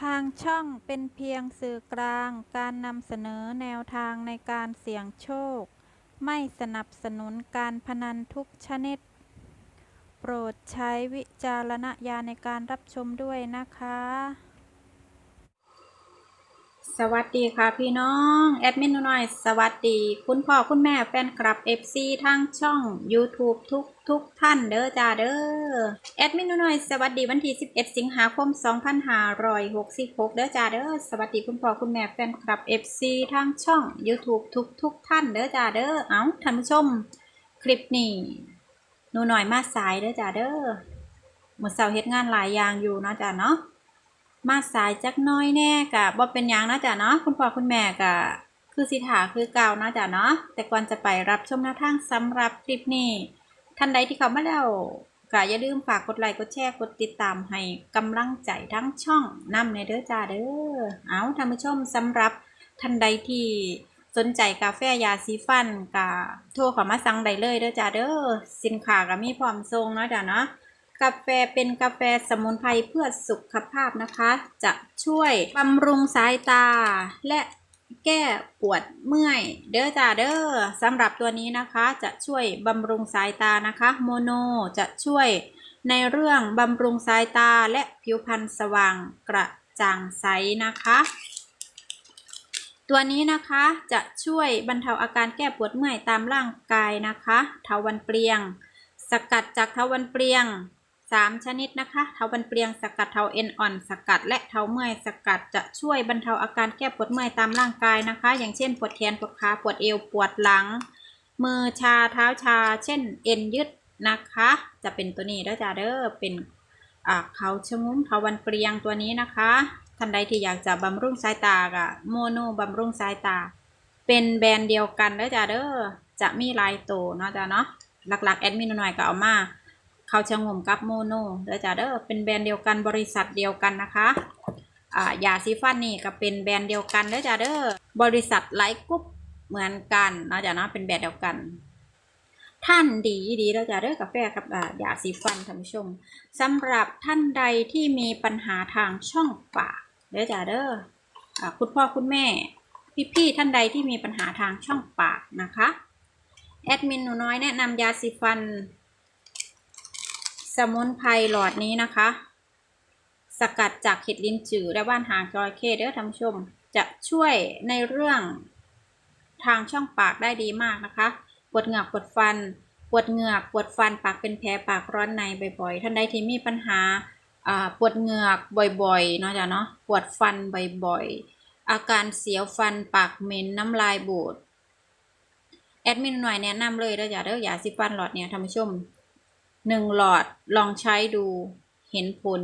ทางช่องเป็นเพียงสื่อกลางการนำเสนอแนวทางในการเสี่ยงโชค ไม่สนับสนุนการพนันทุกชนิด โปรดใช้วิจารณญาณในการรับชมด้วยนะคะ สวัสดีค่ะพี่น้อง แอดมินหน่อย สวัสดี คุณพ่อคุณแม่แฟนคลับ FC ทางช่อง YouTube ทุกทุกท่านเด้อจ้าเด้อ แอดมินหน่อย สวัสดีวันที่ 11 สิงหาคม 2566 เด้อจ้าเด้อ สวัสดีคุณพ่อคุณแม่แฟนคลับ FC ทางช่อง YouTube ทุกทุกท่านเด้อจ้าเด้อ เอ้าท่านผู้ชม คลิปนี้หนูหน่อยมาสายเด้อจ้าเด้อเมื่อเสาร์เฮ็ดงานหลายอย่างอยู่เนาะจ้าเนาะ มาสายจักน้อยแน่กะบ่เป็นยังนะจ๊ะเนาะคุณพ่อคุณแม่กะคือสิถาคือเก่านะจ๊ะเนาะแต่ก่อนจะไปรับชมแนวทางสำหรับคลิปนี้ ท่านใดที่เข้ามาแล้วก็อย่าลืมฝากกดไลค์กดแชร์กดติดตามให้กำลังใจทั้งช่องนำในเด้อจ้าเด้อเอาท่านผู้ชมสำหรับท่านใดที่สนใจกาแฟยาสีฟันกะโทรเข้ามาสั่งได้เลยเด้อจ้าเด้อสินค้าก็มีพร้อมส่งเนาะจ้ะเนาะ กาแฟเป็นกาแฟสมุนไพรเพื่อสุขภาพนะคะ จะช่วยบำรุงสายตา และแก้ปวดเมื่อย เด้อจ้าเด้อสำหรับตัวนี้นะคะจะช่วยบำรุงสายตานะคะ โมโนจะช่วยในเรื่องบำรุงสายตาและผิวพรรณสว่างกระจ่างใสนะคะ ตัวนี้นะคะจะช่วยบรรเทาอาการแก้ปวดเมื่อยตามร่างกายนะคะ เทาวันเปลียง สกัดจากเทาวันเปลียง สามชนิดนะคะ เทาบันเปลียงสกัดเทาเอ็นอ่อนสกัด และเทาเมื่อยสกัดจะช่วยบรรเทาอาการแก้ปวดเมื่อยตามร่างกายนะคะ อย่างเช่นปวดแขนปวดขาปวดเอวปวดหลัง มือชาเท้าชา เช่นเอ็นยืดนะคะ จะเป็นตัวนี้แล้วจ้าเด้อเป็นอ่าเขาชงุ้มเทาวันเปลียงตัวนี้นะคะท่านใดที่อยากจะบำรุงสายตากะโมโนบำรุงสายตา เป็นแบรนด์เดียวกันแล้วจ้าเด้อจะมีลายตัวเนาะจ้าเนาะหลักๆแอดมินหน่อยก็เอามา เขาชะงมกับโมโนเด้อจ้าเด้อเป็นแบรนด์เดียวกันบริษัทเดียวกันนะคะอ่ายาซีฟันนี่ก็เป็นแบรนด์เดียวกันเด้อจ้าเด้อบริษัทไลท์กรุ๊ปเหมือนกันเนะจ้านะเป็นแบรนด์เดียวกัน ท่านดีดีแล้วจ้าเด้อกาแฟกับอ่ายาซีฟันท่านผู้ชมสำหรับท่านใดที่มีปัญหาทางช่องปากเด้อจ้าเด้ออ่าคุณพ่อคุณแม่พี่ๆท่านใดที่มีปัญหาทางช่องปากนะคะแอดมินหนูน้อยแนะนำยาสีฟัน สมุนไพรหลอดนี้นะคะ สกัดจากเห็ดลิ้นจือและว่านหางจระเข้เด้อท่านผู้ชม จะช่วยในเรื่องทางช่องปากได้ดีมากนะคะ ปวดเหงือกปวดฟัน ปวดเหงือกปวดฟันปากเป็นแผลปากร้อนในบ่อยๆ ท่านใดที่มีปัญหาปวดเหงือกบ่อยๆเนาะจ้ะเนาะ ปวดฟันบ่อยๆ อาการเสียวฟันปากเหม็นน้ำลายบูดแอดมินหน่อยแนะนำเลยเด้อจ้ะเด้อยาสีฟันหลอดเนี่ยท่านผู้ชม หนึ่งหลอดลองใช้ดูเห็นผล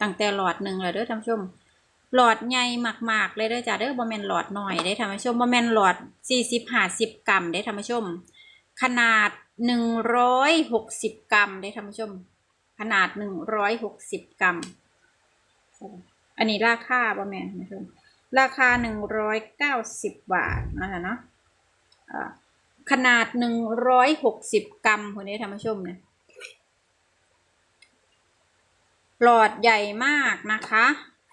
ตั้งแต่หลอดหนึ่งเลยเด้อท่านผู้ชม หลอดใหญ่มากๆเลยเด้อจ้ะเด้อบ่แมนหลอดหน่อยเด้ท่านผู้ชมบ่แมนหลอดสี่สิบห้าสิบกรัมเด้ท่านผู้ชม ขนาดหนึ่งร้อยหกสิบกรัมเด้ท่านผู้ชม ขนาดหนึ่งร้อยหกสิบกรัม อันนี้ราคาบ่แมนท่านผู้ชมราคาหนึ่งร้อยเก้าสิบบาทนะคะเนาะขนาดหนึ่งร้อยหกสิบกรัมคนนี้ท่านผู้ชมเนี่ย หลอดใหญ่มากนะคะ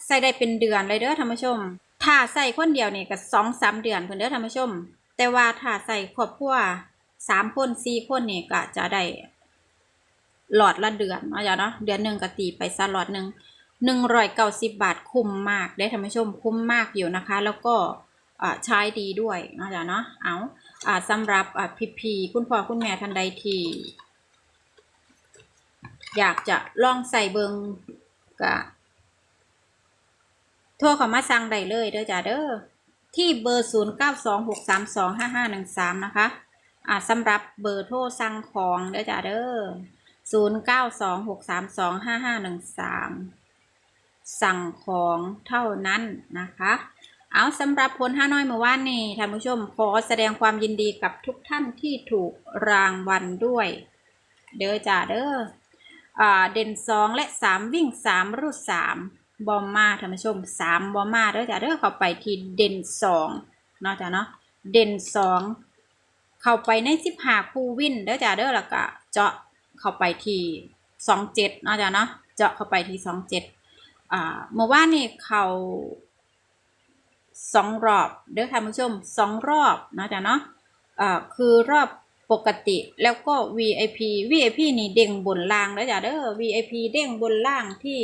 ใส่ได้เป็นเดือนเลยเด้อท่านผู้ชม ถ้าใส่คนเดียวเนี่ยก็สองสามเดือนเพิ่นเด้อท่านผู้ชม แต่ว่าถ้าใส่ครอบครัวสามคนสี่คนเนี่ยก็จะได้หลอดละเดือนเนาะจ้ะเนาะเดือนหนึ่งก็ตีไปซะหลอดหนึ่งหนึ่งร้อยเก้าสิบบาทคุ้มมากได้ท่านผู้ชมคุ้มมากอยู่นะคะ แล้วก็อ่าใช้ดีด้วยเนาะจ้ะเนาะเอาอ่าสำหรับอ่าพีพีคุณพ่อคุณแม่ท่านใดที่ อยากจะลองใส่เบิงก็โทรเข้ามาสั่งได้เลยเด้อจ้าเด้อที่เบอร์ 0 9 2 6 3 2 5 5 1 3 นะคะอ่าสำหรับเบอร์โทรสั่งของเด้อจ้าเด้อ0 9 2 6 3 2 5 5 1 3 สั่งของเท่านั้นนะคะเอาสำหรับผลห้าน้อยเมื่อวานนี้ท่านผู้ชมขอแสดงความยินดีกับทุกท่านที่ถูกรางวัลด้วย เด้อจ้าเด้อ เด่นสองและสามวิ่งสามรูดสามบอมมาท่านผู้ชมสามบอมมาเด้อจ้ะเด้อเข้าไปที่เด่นสองเนาะจ้ะเนาะเด่นสองเข้าไปในสิบห้าคู่วินเด้อจ้ะเด้อแล้วก็เจาะเข้าไปที่สองเจ็ดเนาะจ้ะเนาะเจาะเข้าไปที่สองเจ็ดอ่าเมื่อวานนี่เขาสองรอบเด้อท่านผู้ชมสองรอบเนาะจ้ะเนาะอ่าคือรอบ ปกติแล้วก็ VIP VIP นี่เด้งบนล่างแล้วจ้ะเด้อ VIP เด้งบนล่างที่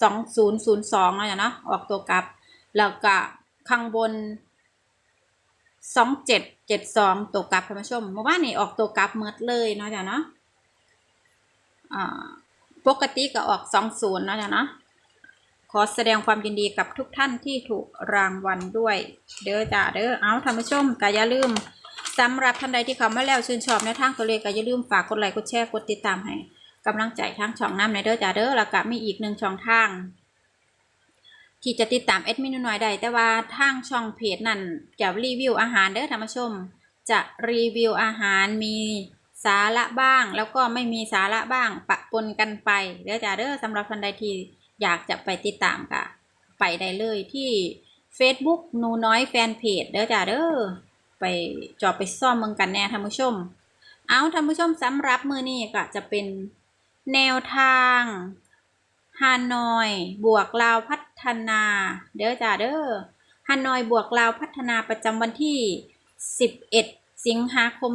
สองศูนย์ศูนย์สองนะจ้ะเนาะออกตัวกลับ แล้วก็ข้างบนสองเจ็ดเจ็ดสองตัวกลับท่านผู้ชมเมื่อวานนี่ออกตัวกลับเมืดเลยเนาะจ้ะเนาะปกติก็ออกสองศูนย์เนาะจ้ะเนาะขอแสดงความยินดีกับทุกท่านที่ถูกรางวัลด้วย เด้อจ้าเด้อเอาท่านผู้ชมก็อย่าลืม สำหรับท่านใดที่เขามาแล้วชื่นชอบในทางตัวเลขก็อย่าลืมฝากกดไลค์กดแชร์กดติดตามให้กำลังใจทางช่องน้ำในเด้อจ้าเด้อแล้วก็มีอีกหนึ่งช่องทาง ที่จะติดตามแอดมินหน่อยได้แต่ว่าทางช่องเพจนั่นจะรีวิวอาหารเด้อท่านผู้ชม จะรีวิวอาหารมีสาระบ้าง แล้วก็ไม่มีสาระบ้างปะปนกันไปเด้อจ้าเด้อสำหรับท่านใดที่อยากจะไปติดตามค่ะ ไปได้เลยที่ Facebook หนูน้อยแฟนเพจเด้อจ้าเด้อ ไปจอไปซ่อมเมืองกันแน่ท่านผู้ชม เอาท่านผู้ชมสำหรับมือนี้ก็จะเป็นแนวทางฮานอยบวกลาวพัฒนา เด้อจ้าเด้อฮานอยบวกลาวพัฒนาประจำวันที่ 11 สิงหาคม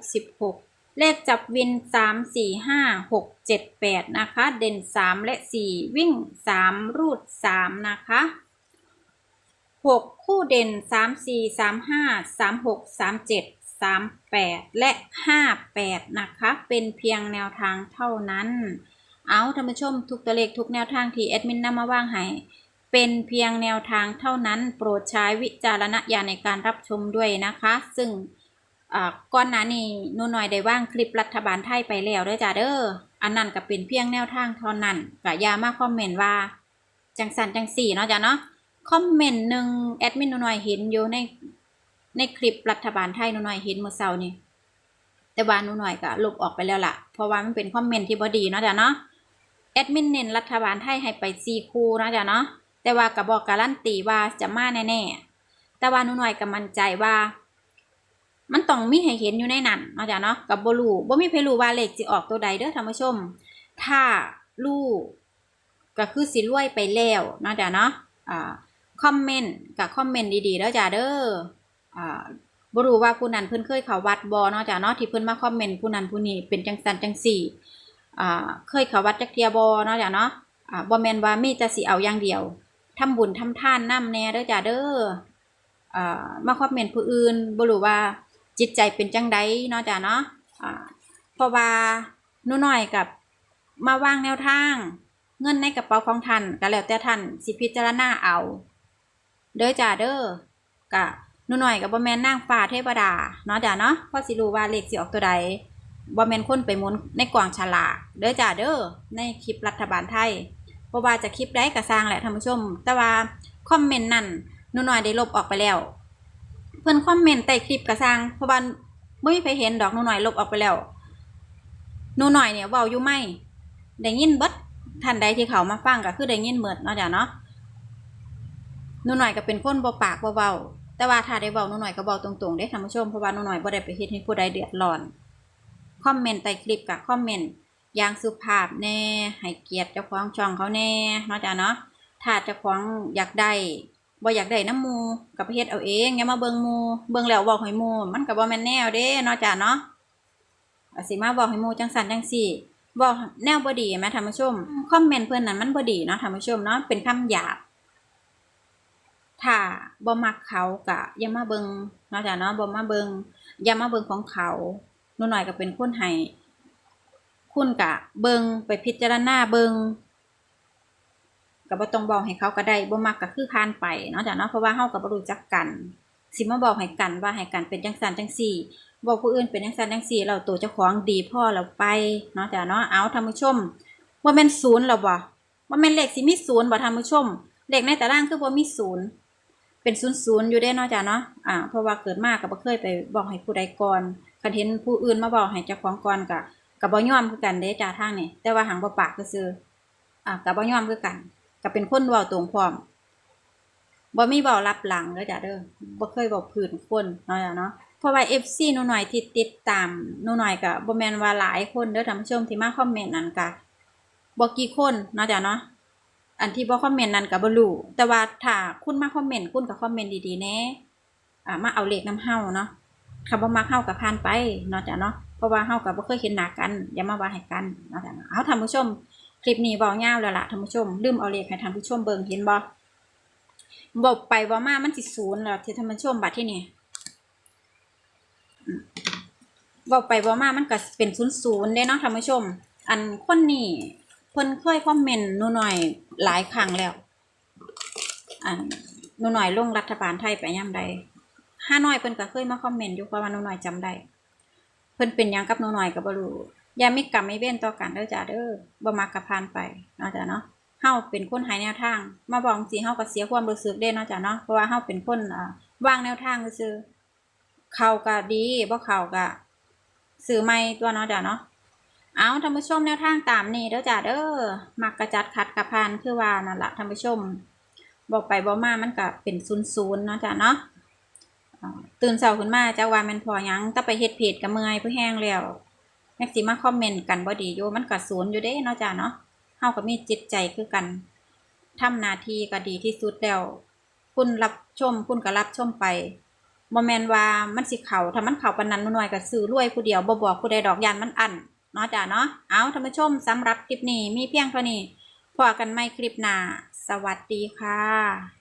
2566 เลขจับวินสามสี่ห้าหกเจ็ดแปดนะคะ เด่นสามและสี่วิ่งสามรูดสามนะคะ หกคู่เด่นสามสี่สามห้าสามหกสามเจ็ดสามและห้าแปดนะคะ เป็นเพียงแนวทางเท่านั้น เอาท่านผู้ชมทุกตัวเลขทุกแนวทางที่แอดมินนำมาว่างให้เป็นเพียงแนวทางเท่านั้นโปรดใช้วิจารณญาณในการรับชมด้วยนะคะ ซึ่งก่อนหน้านี้นูหน่อยได้ว่างคลิปรัฐบาลไทยไปแล้วด้อจ้าเด้ออันนั้นก็เป็นเพียงแนวทางเท่านั้นก็อย่ามาคอมเมนต์ว่า จังสันจังสี่เนาะจ้าเนาะ คอมเมนต์หนึ่งแอดมินหนูหน่อยเห็นอยู่ในในคลิปรัฐบาลไทยหนูหน่อยเห็นเมื่อเช้านี่แต่ว่าหนูหน่อยก็ลบออกไปแล้วล่ะ เพราะว่ามันเป็นคอมเมนต์ที่บ่ดีเนาะจ้าเนาะแอดมินเน้นรัฐบาลไทยให้ไปซีคูเนาะจ้าเนาะแต่ว่าก็บอกการันตีว่าจะมาแน่ๆแต่ว่าหนูหน่อยก็มั่นใจว่า มันต้องมีให้เห็นอยู่ในนั้นเนาะจ้ะเนาะกับบ่รู้บ่มีใครรู้ว่าเลขสิออกตัวใดเด้อท่านผู้ชม ถ้ารู้ก็คือสิรวยไปแล้วเนาะจ้ะเนาะอ่า คอมเมนต์กับคอมเมนต์ดีๆแล้วจ้ะเด้ออ่าบ่รู้ว่าผู้นั้นเพิ่นเคยเขาวัดบ่เนาะจ้ะเนาะที่เพิ่นมาคอมเมนต์ผู้นั้นผู้นี้เป็นจังสันจังสี่อ่าเคยเขาวัดจักเทียบ่เนาะจ้ะเนาะอ่าบ่แม่นว่ามีแต่สิเอาอย่างเดียวทำบุญทำทานนำแน่เด้อจ้ะเด้ออ่ามาคอมเมนต์ผู้อื่นบ่รู้ว่าจิตใจเป็นจังใดเนาะจ้ะเนาะอ่าเพราะว่าหนูน้อยกับมาวางแนวทาง เงินในกระเป๋าของท่านก็แล้วแต่ท่านสิพิจารณาเอา เด้อจ้าเด้อกะนูน้อยกับบ่แม่นนางฟ้าเทวดาเนาะจ้ะเนาะเพราะสิรู้ว่าเลขสิออกตัวใดบ่แมนคนไปมุนในกล่องฉลากเด้อจ้าเด้อในคลิปรัฐบาลไทยเพราะว่าจะคลิปได้ก็สร้างแหละท่านผู้ชม แต่ว่าคอมเมนต์นั่นนูน้อยได้ลบออกไปแล้ว เพิ่อนคอมเมนต์ใต้คลิปกระซังเพราะว่าไม่มีใครเห็นดอกนูหน่อยลบออกไปแล้วนูหน่อยเนี่ยเว้าอยู่ไม่ได้ยินเบิดท่านใดที่เขามาฟังก็คือได้ยินเบิดเนาะจ้ะเนาะ หนูหน่อยก็เป็นคนเบ่ปากเว้าแต่ว่าถ้าได้เว้าหนูหน่อยก็เว้าตรงๆเด้ท่านผู้ชมเพราะว่าหนูหน่อยบ่ได้ไปเฮ็ดให้ผู้ใดเดือดร้อนคอมเมนต์ใต้คลิปก็คอมเมนต์อย่างสุภาพแน่ให้เกียรติเจ้าของช่องเขาแน่เนาะจ้ะเนาะถ้าเจ้าของอยากได้บ่อยากได้น้ำมูกับเฮ็ดเอาเองอย่ามาเบิ่งมูเบิ่งแล้วบอกให้มูมันก็บ่แม่นแนวเด้เนาะจ้ะเนาะอาสิมาบอกให้มูจังสันจังสี่บอกแนวบ่ดีแหมท่านผู้ชมคอมเมนต์เพิ่อนนั้นมันบ่ดีเนาะท่านผู้ชมเนาะเป็นคำหยาบ ถ้าบ่มักเขาก็อย่ามาเบิงเนาะจ้ะเนาะบ่มาเบิงอย่ามาเบิงของเขาหนูหน่อยก็เป็นคนให้คุณก็เบิงไปพิจารณาเบิงก็บ่ต้องบอกให้เขาก็ได้บ่มักก็คือผ่านไปเนาะจ้ะเนาะเพราะว่าเฮาก็บ่รู้จักกัน สิมาบอกให้กันว่าให้กันเป็นจังซั่นจังซี่บอกผู้อื่นเป็นจังซั่นจังซี่แล้วตัวเจ้าของดีพ่อแล้วไปเนาะจ้ะเนาะเอาท่านผู้ชมว่าแม่นศูนย์แล้วบ่ว่าแม่นเลขสิมีศูนย์บ่ท่านผู้ชมเลขในตารางคือบ่มีศูนย์ เป็นศูนย์ศูนย์อยู่เด้นาะจ้ะเนาะอ่าเพราะว่าเกิดมาก็บ่เคยไปบอกให้ผู้ใดก่อนคันเห็นผู้อื่นมาบอกให้เจ้าของก่อนก็ก็บ่ยอมคือกันเด้จ้าทางนี่แต่ว่าหังบ่ปากก็ซื่ออ่าก็บ่ยอมคือกันก็เป็นคนเว้าตรงพร้อมบ่มีเว้ารับหลังเด้อจ้ะเด้อบ่เคยเว้าพื้นคนเนาะจ้ะเนาะเพราะว่า FC หนูหน่อยที่ติดตามนูหน่อยก็บ่แมนว่าหลายคนเด้อท่านผู้ชมที่มาคอมเมนต์นั่นก็บ่กี่คนเนาะจ้ะเนาะ อันที่บ่คอมเมนต์นั้นก็บ่รู้แต่ว่าถ้าคุณมาคอมเมนต์คุณก็คอมเมนต์ดีๆแน่อ่ามาเอาเลขนํเฮาเนาะถ้าบ่มักเฮาก็ผ่านไปเนาะจ้ะเนาะเพราะว่าเฮาก็บ่เคยเห็นหน้ากันอย่ามาว่าให้กันเนาะจ้ะเนาะเอาท่านผู้ชม คลิปนี้เว้ายาแล้วล่ะท่านผู้ชมลืมเอาเลขให้ท่านผู้ชมเบิ่งเห็นบ่บ่ไปบ่ามามันสิศูนย์แล้วที่ท่านผู้ชมบัดที่นี่บอืมบ่ไปบ่มามันก็เป็นศูนย์ศูนย์เด้เนาะท่านผู้ชม อันคนนี้เพิ่นเคยคอมเมนต์นูหน่อย หลายครั้งแล้วอันหนูหน่อยลงรัฐบาลไทยไปยามใดห้าน้อยเพิ่นก็เคยมาคอมเมนต์อยู่เพราะว่าหนูหน่อยจำได้เพิ่นเป็นยังกับหนูหน่อยก็บ่รู้อย่ามีกรรมมีเวรต่อกันเด้อจ้าเด้อบ่มักก็ผ่านไปเนาะจ้ะเนาะเฮาเป็นคนหายแนวทาง มาบอกสิเฮาก็เสียความรู้สึกเด้เนาะจ้ะเนาะเพราะว่าเฮาเป็นคนอ่าวางแนวทางซื่อเข้าก็ดีบ่เข้าก็ซื้อใหม่ตัวเนาะจ้ะเนาะ เอาท่านผู้ชมแนวทางตามนี้เด้อจ้าเด้อมักกระจัดขัดกระพานคือว่านั่นละท่านผู้ชม บอกไปบอกมามันก็เป็นศูนย์ศูนย์เนาะจ้าเนาะตื่นเช้าขึ้นมาจะว่ามันพอยังถ้าไปเฮ็ดเพจกับเมื่อยผู้แห้งแล้วแม็กสิมาคอมเมนต์กันบ่ดีอยู่มันก็ศูนย์อยู่เด้เนาะจ้าเนาะเฮาก็มีจิตใจคือกันทำหน้าทีก็ดีที่สุดแล้ว คุณรับชมคุณก็รับชมไปบ่แมนว่ามันสิเข้าถ้ามันเข้าปนนั้นหน่อยก็ซื้อรวยผู้เดียวบ่บอกผู้ใดดอกยานมันอั้น เนาะจ้ะเนาะเอาท่านผู้ชมสำหรับคลิปนี้มีเพียงเท่านี้พอกันไม่คลิปหน้า สวัสดีค่ะ